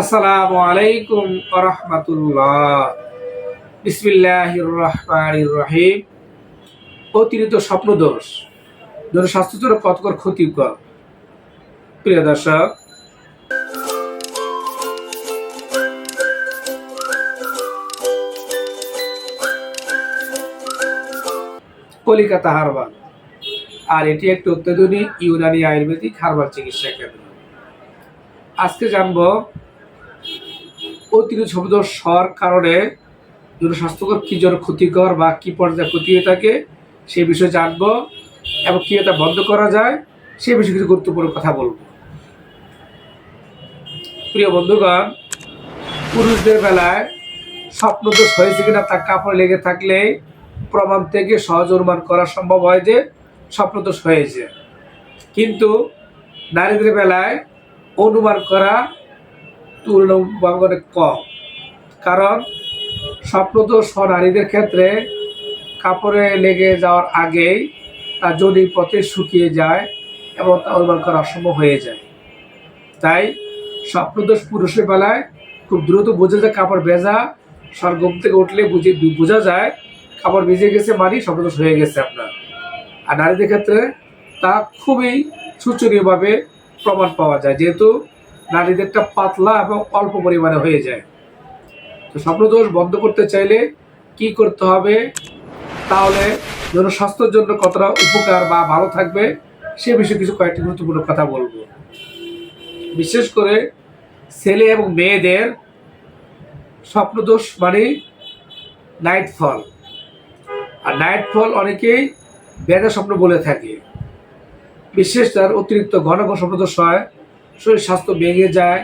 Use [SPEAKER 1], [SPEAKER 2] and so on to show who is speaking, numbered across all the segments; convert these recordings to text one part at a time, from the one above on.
[SPEAKER 1] আসসালামু আলাইকুম রহমতুল্লাহ। বিসমিল্লাহির রহমানির রহিম অতিরিক্ত স্বপ্নদোষ। যেন স্বাস্থ্যের জন্য কতকর ক্ষতিকর? প্রিয় দর্শক, কলিকাতা হারবাল। আর এটি একটি অত্যাধুনিক ইউনানি আয়ুর্বেদিক হারবাল চিকিৎসা কেন্দ্র। আজকে জানব অতিরিক্ত শব্দ স্বর কারণে যেন স্বাস্থ্যকর, কী জন ক্ষতিকর বা কী পর্যায়ে ক্ষতি হয়ে থাকে, সেই বিষয়ে জানব এবং কী এটা বন্ধ করা যায় সে বিষয়ে কিছু গুরুত্বপূর্ণ কথা বলব। প্রিয় বন্ধুগণ, পুরুষদের বেলায় স্বপ্নদোষ হয়েছে কিনা তার কাপড় লেগে থাকলে প্রমাণ থেকে সহজ অনুমান করা সম্ভব হয় যে স্বপ্নদোষ হয়েছে। কিন্তু নারীদের বেলায় অনুমান করা তুলনামূলক কম। কারণ স্বপ্নদোষ নারীদের ক্ষেত্রে কাপড়ে লেগে যাওয়ার আগেই তা যদি পথে শুকিয়ে যায় এবং তা অনুমান করা অসম্ভব হয়ে যায়। তাই স্বপ্নদোষ পুরুষের বেলায় খুব দ্রুত বোঝা যায় কাপড় ভেজা ঘুম থেকে উঠলে বুঝে বোঝা যায় কাপড় ভিজে গেছে মানে স্বপ্নদোষ হয়ে গেছে আপনার। আর নারীদের ক্ষেত্রে তা খুবই শোচনীয়ভাবে প্রমাণ পাওয়া যায়। যেহেতু নারীদেরটা পাতলা এবং অল্প পরিমাণে হয়ে যায়। তো স্বপ্নদোষ বন্ধ করতে চাইলে কি করতে হবে? তাহলে জনস্বাস্থ্যের জন্য কতটা উপকার বা ভালো থাকবে, সে বিষয়ে কিছু কয়েকটি গুরুত্বপূর্ণ কথা বলব। বিশেষ করে ছেলে এবং মেয়েদের স্বপ্নদোষ মানে নাইট ফল আর নাইট ফল অনেকেই বেদা স্বপ্ন বলে থাকে। বিশেষ তার অতিরিক্ত ঘন ঘন স্বপ্নদোষ হয় শরীর স্বাস্থ্য ভেঙে যায়,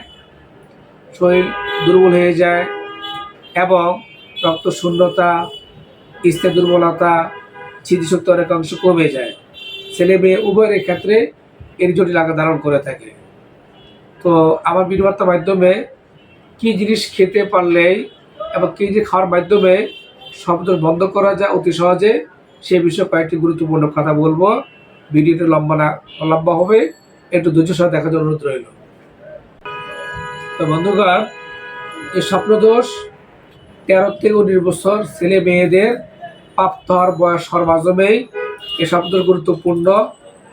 [SPEAKER 1] শরীর দুর্বল হয়ে যায় এবং রক্ত শূন্যতা ইস্তে দুর্বলতা, স্মৃতিশক্তি অনেকাংশ কমে যায়। ছেলে মেয়ে উভয়ের ক্ষেত্রে এর জটিল আকার ধারণ করে থাকে। তো আমার বিনিবার্তার মাধ্যমে কি জিনিস খেতে পারলেই এবং কী জিনিস খাওয়ার মাধ্যমে শব্দ বন্ধ করা যায় অতি সহজে, সে বিষয়ে কয়েকটি গুরুত্বপূর্ণ কথা বলব। ভিডিওটি লম্বা না, লম্বা হবে। একটু ধৈর্য সহ দেখার জন্য অনুরোধ রইল। তো বন্ধুগণ এই স্বপ্নদোষ তেরো থেকে উনিশ বছর ছেলে মেয়েদের প্রাপ্ত হওয়ার বয়স সর্বাজমেই এই স্বপ্নদোষ গুরুত্বপূর্ণ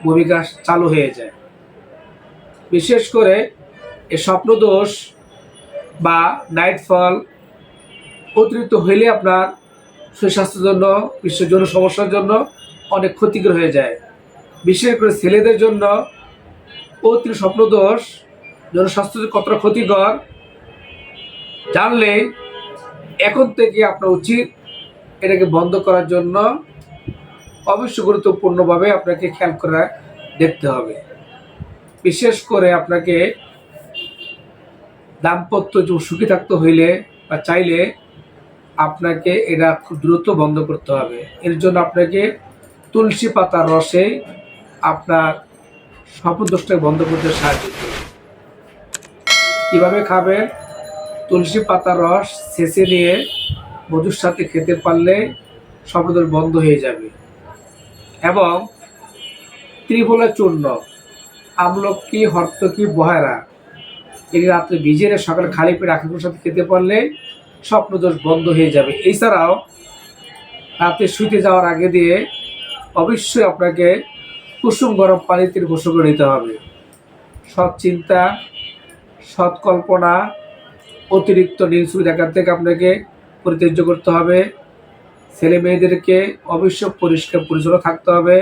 [SPEAKER 1] ভূমিকা চালু হয়ে যায়। বিশেষ করে এই স্বপ্নদোষ বা নাইট ফল অতিরিক্ত হইলে আপনার সুস্বাস্থ্যের জন্য, বিশ্বের জন্য সমস্যার জন্য অনেক ক্ষতিকর হয়ে যায়। বিশেষ করে ছেলেদের জন্য অতিরিক্ত স্বপ্নদোষ, জনস্বাস্থ্য কতটা ক্ষতিকর, জানলে এখন থেকে আপনার উচিত এটাকে বন্ধ করার জন্য অবশ্য গুরুত্বপূর্ণভাবে আপনাকে খেয়াল করে দেখতে হবে। বিশেষ করে আপনাকে দাম্পত্য সুখী থাকতে হইলে বা চাইলে আপনাকে এটা খুব দ্রুত বন্ধ করতে হবে। এর জন্য আপনাকে তুলসী পাতার রসে আপনার স্বপ্নদোষটাকে বন্ধ করতে সাহায্য করবে। কীভাবে খাবেন তুলসী পাতার রস ছেঁচে নিয়ে মধুর সাথে খেতে পারলে স্বপ্নদোষ বন্ধ হয়ে যাবে। এবং ত্রিফলা চূর্ণ, আমলকি, হর্তকি, বহারা, এটি রাত্রে ভিজিয়ে সকালে খালি পেটে আখিপুর সাথে খেতে পারলে স্বপ্নদোষ বন্ধ হয়ে যাবে। এছাড়াও রাতে শুতে যাওয়ার আগে দিয়ে অবশ্যই আপনাকে কুসুম গরম পানিতে গোসল নিতে হবে। সৎ চিন্তা, সৎ কল্পনা, অতিরিক্ত নিনসুরি দেখার থেকে আপনাকে পরিত্যাজ্য করতে হবে। ছেলে মেয়েদেরকে অবশ্যই পরিষ্কার পরিচ্ছন্ন থাকতে হবে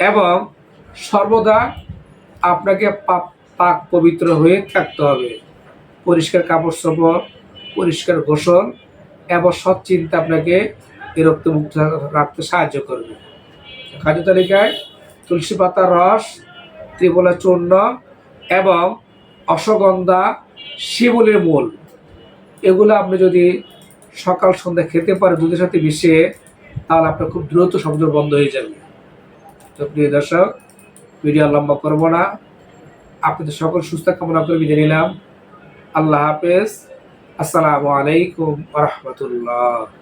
[SPEAKER 1] এবং সর্বদা আপনাকে পাক পাক পবিত্র হয়ে থাকতে হবে। পরিষ্কার কাপড় চোপড়, পরিষ্কার গোসল এবং সৎ চিন্তা আপনাকে বিরক্ত মুক্ত রাখতে সাহায্য করবে। খাদ্য তালিকায় তুলসী পাতার রস ত্রিবলা চূর্ণ এবং অশ্বগন্ধা শিবলের মূল। এগুলো আপনি যদি সকাল, সন্ধ্যা খেতে পারে দুধের সাথে মিশিয়ে, তাহলে আপনার খুব দ্রুত সংযোগ বন্ধ হয়ে যাবে। তো প্রিয় দর্শক, ভিডিও লম্বা করব না। আপনাদের সকল সুস্থ কামনা করে বিদায় নিলাম। আল্লাহ হাফেজ। আসসালামু আলাইকুম রহমতুল্লাহ।